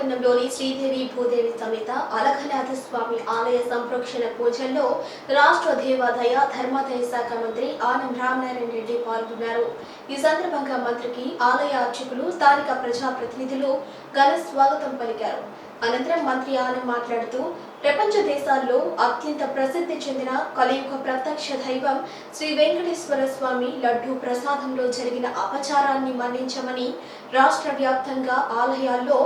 పట్టణంలోని శ్రీదేవి భూదేవి సమేత అలఘనాథ స్వామి ఆలయ సంప్రోక్షణ పూజల్లో రాష్ట్ర దేవాదాయ ధర్మాదాయ శాఖ మంత్రి ఆనం రామనారాయణ రెడ్డి పాల్గొన్నారు. ఈ సందర్భంగా మంత్రికి ఆలయ అర్చకులు స్థానిక ప్రజాప్రతినిధులు ఘన స్వాగతం పలికారు. అనంతరం మంత్రి ఆనం మాట్లాడుతూ ప్రపంచ దేశాల్లో అత్యంత ప్రసిద్ధి చెందిన కలియుగ ప్రత్యక్ష దైవం శ్రీ వెంకటేశ్వర స్వామి లడ్డూ ప్రసాదంలో జరిగిన అపచారాన్ని మన్నించమని రాష్ట్ర వ్యాప్తంగా ఆలయాల్లో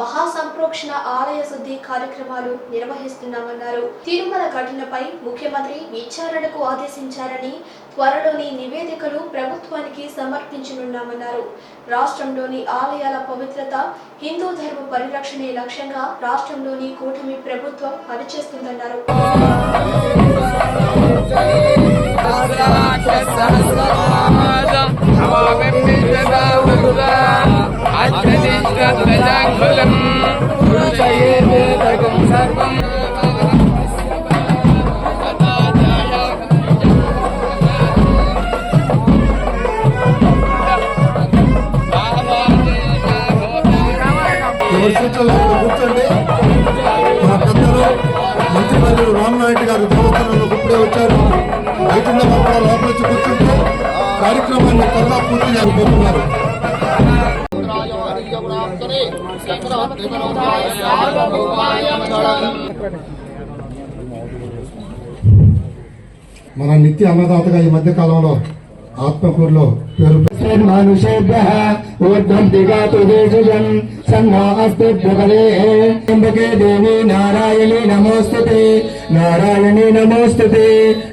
మహాసంప్రోక్షణ ఆలయ శుద్ధి కార్యక్రమాలు నిర్వహిస్తున్నామన్నారు. తిరుమల ఘటనపై ముఖ్యమంత్రి విచారణకు ఆదేశించారని త్వరలోని నివేదికలు ప్రభుత్వానికి సమర్పించనున్నామన్నారు. రాష్ట్రంలోని ఆలయాల పవిత్రత హిందూ ధర్మ పరిరక్షణే లక్ష్యంగా రాష్ట్రంలోని కూటమి ప్రభుత్వం పనిచేస్తుందన్నారు ఎవరి సీట్లలో కూర్చోండి మా పెద్దలు మంత్రి మంత్రివర్యులు రామ్నాయుడు గారు దేవస్థానంలో ఇప్పుడే వచ్చారు. బయట కూడా లోపల వచ్చి కూర్చుంటే కార్యక్రమాన్ని త్వరగా పూర్తి చేయబోతున్నారు మన నిత్య అన్నదాతగా ఈ మధ్య కాలంలో ఆత్మకూరులో పేరు మనుషేభ్యः ఊర్ధ్వం దేవి నారాయణి నమోస్తుతి. నారాయణి నమోస్తుతి.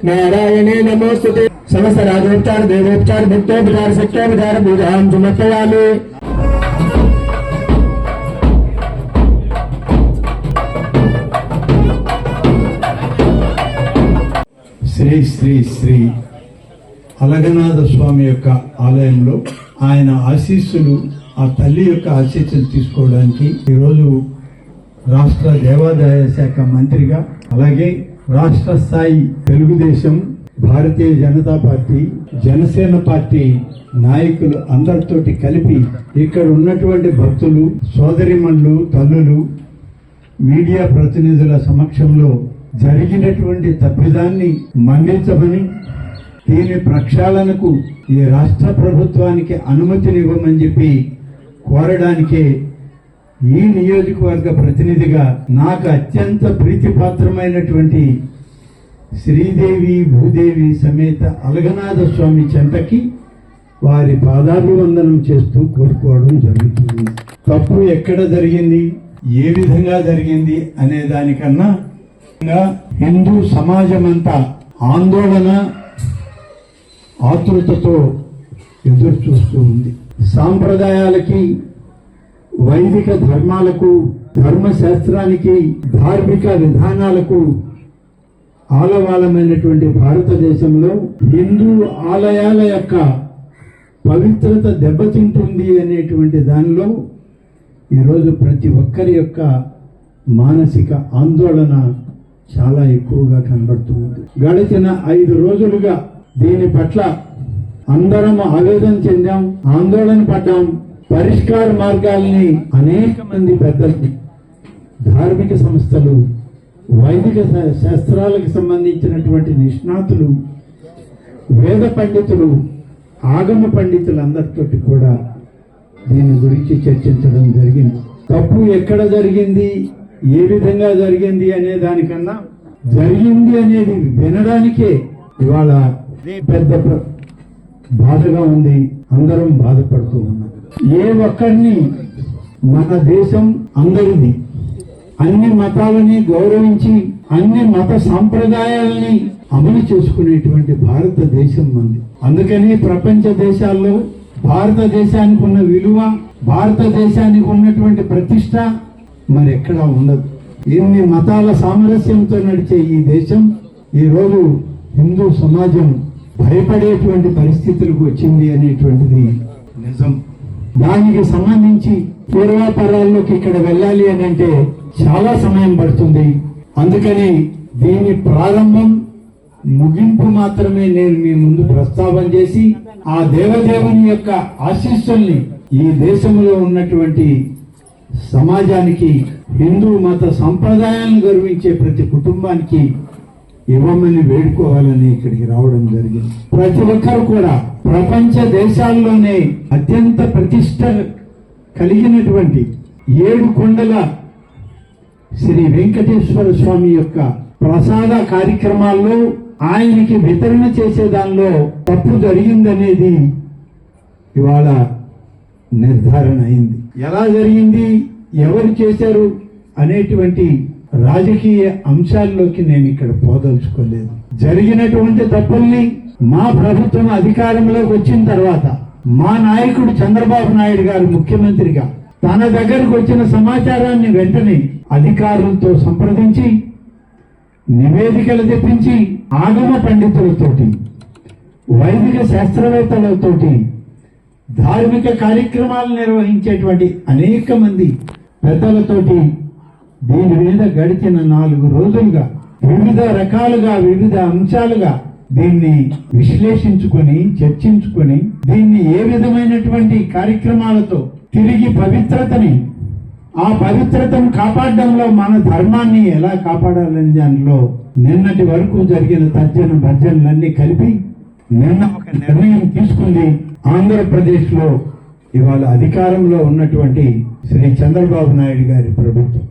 నారాయణి నమోస్తుతే. సమస్త రాజోపచార దేవోపచార భక్తోపచార శక్తోపచార శ్రీ శ్రీ శ్రీ అలగనాథ స్వామి యొక్క ఆలయంలో ఆయన ఆశీస్సులు ఆ తల్లి యొక్క ఆశీస్సులు తీసుకోవడానికి ఈరోజు రాష్ట్ర దేవాదాయ శాఖ మంత్రిగా అలాగే రాష్ట్ర స్థాయి తెలుగుదేశం భారతీయ జనతా పార్టీ జనసేన పార్టీ నాయకులు అందరితోటి కలిపి ఇక్కడ ఉన్నటువంటి భక్తులు సోదరిమణులు తల్లులు మీడియా ప్రతినిధుల సమక్షంలో జరిగినటువంటి తప్పిదాన్ని మన్నించమని దీని ప్రక్షాళనకు ఈ రాష్ట్ర ప్రభుత్వానికి అనుమతినివ్వమని చెప్పి కోరడానికే ఈ నియోజకవర్గ ప్రతినిధిగా నాకు అత్యంత ప్రీతిపాత్రమైనటువంటి శ్రీదేవి భూదేవి సమేత అలగనాథ స్వామి చెంతకి వారి పాదాభివందనం చేస్తూ కోరుకోవడం జరుగుతుంది. తప్పు ఎక్కడ జరిగింది? ఏ విధంగా జరిగింది అనే దానికన్నా హిందూ సమాజం అంతా ఆందోళన ఆతృతతో ఎదురు చూస్తూ ఉంది. సాంప్రదాయాలకి వైదిక ధర్మాలకు ధర్మశాస్త్రానికి ధార్మిక విధానాలకు ఆలవాలమైనటువంటి భారతదేశంలో హిందూ ఆలయాల యొక్క పవిత్రత దెబ్బతింటుంది అనేటువంటి దానిలో ఈరోజు ప్రతి ఒక్కరి యొక్క మానసిక ఆందోళన చాలా ఎక్కువగా కనబడుతుంది గడిచిన ఐదు రోజులుగా దీని పట్ల అందరం ఆవేదన చెందాం ఆందోళన పడ్డాం పరిష్కార మార్గాల్ని అనేక మంది పెద్దలు ధార్మిక సంస్థలు వైదిక శా- శాస్త్రాలకు సంబంధించినటువంటి నిష్ణాతులు వేద పండితులు ఆగమ పండితులందరితోటి కూడా దీని గురించి చర్చించడం జరిగింది. తప్పు ఎక్కడ జరిగింది ఏ విధంగా జరిగింది అనే దానికన్నా జరిగింది అనేది వినడానికే ఇవాళ పెద్ద బాధగా ఉంది. అందరం బాధపడుతూ ఉన్నాం. ఏ ఒక్కరిని మన దేశం అందరిది అన్ని మతాలని గౌరవించి అన్ని మత సాంప్రదాయాలని అమలు చేసుకునేటువంటి భారతదేశం మంది. అందుకని ప్రపంచ దేశాల్లో భారతదేశానికి ఉన్న విలువ భారతదేశానికి ఉన్నటువంటి ప్రతిష్ట మరి ఎక్కడా ఉండదు. ఇన్ని మతాల సామరస్యంతో నడిచే ఈ దేశం ఈరోజు హిందూ సమాజం భయపడేటువంటి పరిస్థితులకు వచ్చింది అనేటువంటిది నిజం. దానికి సంబంధించి పూర్వాపరాల్లోకి ఇక్కడ వెళ్ళాలి అని అంటే చాలా సమయం పడుతుంది. అందుకని దీని ప్రారంభం ముగింపు మాత్రమే నేను మీ ముందు ప్రస్తావన చేసి ఆ దేవదేవుని యొక్క ఆశీస్సుల్ని ఈ దేశంలో ఉన్నటువంటి సమాజానికి హిందూ మత సంప్రదాయాలను గౌరవించే ప్రతి కుటుంబానికి ఇవ్వమని వేడుకోవాలని ఇక్కడికి రావడం జరిగింది. ప్రతి ఒక్కరు కూడా ప్రపంచ దేశాల్లోనే అత్యంత ప్రతిష్ట కలిగినటువంటి ఏడు కొండల శ్రీ వెంకటేశ్వర స్వామి యొక్క ప్రసాద కార్యక్రమాల్లో ఆయనకి వితరణ చేసే దానిలో తప్పు జరిగిందనేది ఇవాళ నిర్ధారణ అయింది. ఎలా జరిగింది? ఎవరు చేశారు? అనేటువంటి రాజకీయ అంశాల్లోకి నేను ఇక్కడ పోదలుచుకోలేదు. జరిగినటువంటి తప్పుల్ని మా ప్రభుత్వం అధికారంలోకి వచ్చిన తర్వాత మా నాయకుడు చంద్రబాబు నాయుడు గారు ముఖ్యమంత్రిగా తన దగ్గరకు వచ్చిన సమాచారాన్ని వెంటనే అధికారులతో సంప్రదించి నివేదికలు తెప్పించి ఆగమ పండితులతోటి వైదిక శాస్త్రవేత్తలతోటి ధార్మిక కార్యక్రమాలు నిర్వహించేటువంటి అనేక మంది పెద్దలతోటి దీని మీద గడిచిన నాలుగు రోజులుగా వివిధ రకాలుగా వివిధ అంశాలుగా దీన్ని విశ్లేషించుకొని చర్చించుకొని దీన్ని ఏ విధమైనటువంటి కార్యక్రమాలతో తిరిగి పవిత్రతని ఆ పవిత్రతను కాపాడడంలో మన ధర్మాన్ని ఎలా కాపాడాలని దానిలో నిన్నటి వరకు జరిగిన తర్జన భర్జనలన్నీ కలిపి నిన్న ఒక నిర్ణయం తీసుకుంది ఆంధ్రప్రదేశ్లో ఇవాళ అధికారంలో ఉన్నటువంటి శ్రీ చంద్రబాబు నాయుడు గారి ప్రభుత్వం.